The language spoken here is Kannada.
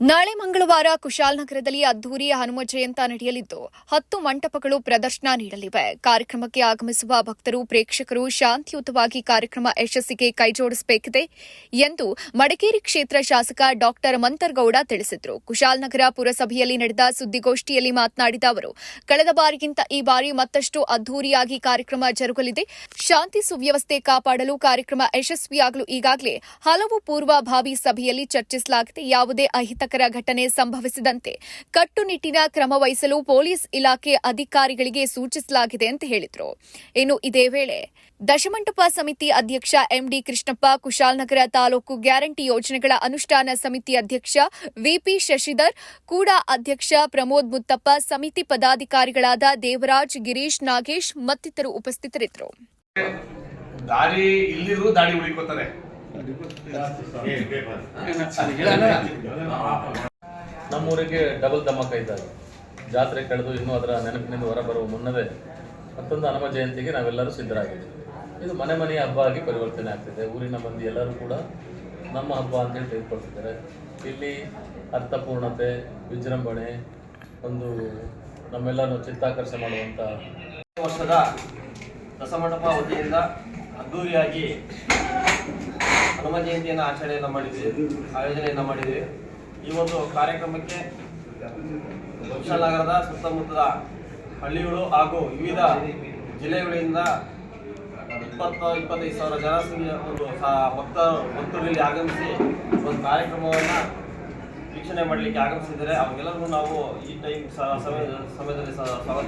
ನಾಳೆ ಮಂಗಳವಾರ ಕುಶಾಲನಗರದಲ್ಲಿ ಅದ್ದೂರಿ ಹನುಮ ಜಯಂತ ನಡೆಯಲಿದ್ದು, ಹತ್ತು ಮಂಟಪಗಳು ಪ್ರದರ್ಶನ ನೀಡಲಿವೆ. ಕಾರ್ಯಕ್ರಮಕ್ಕೆ ಆಗಮಿಸುವ ಭಕ್ತರು, ಪ್ರೇಕ್ಷಕರು ಶಾಂತಿಯುತವಾಗಿ ಕಾರ್ಯಕ್ರಮ ಯಶಸ್ಸಿಗೆ ಕೈಜೋಡಿಸಬೇಕಿದೆ ಎಂದು ಮಡಿಕೇರಿ ಕ್ಷೇತ್ರ ಶಾಸಕ ಡಾಕ್ಟರ್ ಮಂತರ್ಗೌಡ ತಿಳಿಸಿದರು. ಕುಶಾಲನಗರ ಪುರಸಭೆಯಲ್ಲಿ ನಡೆದ ಸುದ್ದಿಗೋಷ್ಠಿಯಲ್ಲಿ ಮಾತನಾಡಿದ ಅವರು, ಕಳೆದ ಬಾರಿಗಿಂತ ಈ ಬಾರಿ ಮತ್ತಷ್ಟು ಅದ್ದೂರಿಯಾಗಿ ಕಾರ್ಯಕ್ರಮ ಜರುಗಲಿದೆ. ಶಾಂತಿ ಸುವ್ಯವಸ್ಥೆ ಕಾಪಾಡಲು ಕಾರ್ಯಕ್ರಮ ಯಶಸ್ವಿಯಾಗಲು ಈಗಾಗಲೇ ಹಲವು ಪೂರ್ವಭಾವಿ ಸಭೆಯಲ್ಲಿ ಚರ್ಚಿಸಲಾಗಿದೆ. ಯಾವುದೇ ಅಹಿತಕರ ಘಟನೆ ಸಂಭವಿಸಿದಂತೆ ಕಟ್ಟುನಿಟ್ಟಿನ ಕ್ರಮ ವಹಿಸಲು ಪೊಲೀಸ್ ಇಲಾಖೆ ಅಧಿಕಾರಿಗಳಿಗೆ ಸೂಚಿಸಲಾಗಿದೆ ಅಂತ ಹೇಳಿದರು. ಇನ್ನು ಇದೇ ವೇಳೆ ದಶಮಂಟಪ ಸಮಿತಿ ಅಧ್ಯಕ್ಷ M D Krishnappa, Kushalnagar taluk guarantee ಯೋಜನೆಗಳ ಅನುಷ್ಠಾನ ಸಮಿತಿ ಅಧ್ಯಕ್ಷ ವಿಪಿ ಶಶಿಧರ್, ಕೂಡ ಅಧ್ಯಕ್ಷ ಪ್ರಮೋದ್ ಮುತ್ತಪ್ಪ, ಸಮಿತಿ ಪದಾಧಿಕಾರಿಗಳಾದ ದೇವರಾಜ್, ಗಿರೀಶ್, ನಾಗೇಶ್ ಮತ್ತಿತರರು ಉಪಸ್ಥಿತರಿದ್ದರು. ನಮ್ಮೂರಿಗೆ ಡಬಲ್ ಧಮಾಕ ಇದ್ದಾಗ ಜಾತ್ರೆ ಕಳೆದು ಇನ್ನೂ ಅದರ ನೆನಪಿನಿಂದ ಹೊರಬರುವ ಮುನ್ನವೇ ಮತ್ತೊಂದು ಹನುಮ ಜಯಂತಿಗೆ ನಾವೆಲ್ಲರೂ ಸಿದ್ಧರಾಗಿದ್ದೀವಿ ಇದು ಮನೆ ಮನೆಯ ಹಬ್ಬ ಆಗಿ ಪರಿವರ್ತನೆ ಆಗ್ತಿದೆ. ಊರಿನ ಮಂದಿ ಎಲ್ಲರೂ ಕೂಡ ನಮ್ಮ ಹಬ್ಬ ಅಂತೇಳಿ ತೆಗೆದುಕೊಳ್ತಿದ್ದಾರೆ. ಇಲ್ಲಿ ಅರ್ಥಪೂರ್ಣತೆ, ವಿಜೃಂಭಣೆ, ಒಂದು ನಮ್ಮೆಲ್ಲರನ್ನು ಚಿತ್ತಾಕರ್ಷಣೆ ಮಾಡುವಂಥ ವರ್ಷದ ದಸಮಂಟಪ ವತಿಯಿಂದ ಅದ್ದೂರಿಯಾಗಿ ಹನುಮ ಜಯಂತಿಯನ್ನು ಆಚರಣೆಯನ್ನು ಮಾಡಿದ್ವಿ, ಆಯೋಜನೆಯನ್ನು ಮಾಡಿದ್ವಿ. ಈ ಒಂದು ಕಾರ್ಯಕ್ರಮಕ್ಕೆ ನಗರದ ಸುತ್ತಮುತ್ತದ ಹಳ್ಳಿಗಳು ಹಾಗೂ ವಿವಿಧ ಜಿಲ್ಲೆಗಳಿಂದ ಇಪ್ಪತ್ತು, ಇಪ್ಪತ್ತೈದು ಸಾವಿರ ಜನ ಒಂದು ಭಕ್ತ ಭಕ್ತರು ಇಲ್ಲಿ ಆಗಮಿಸಿ ಒಂದು ಕಾರ್ಯಕ್ರಮವನ್ನು ವೀಕ್ಷಣೆ ಮಾಡಲಿಕ್ಕೆ ಆಗಮಿಸಿದರೆ ಅವ್ರಿಗೆಲ್ಲರಿಗೂ ನಾವು ಈ ಟೈಮ್ ಸಮಯದಲ್ಲಿ ಸ್ವಾಗತ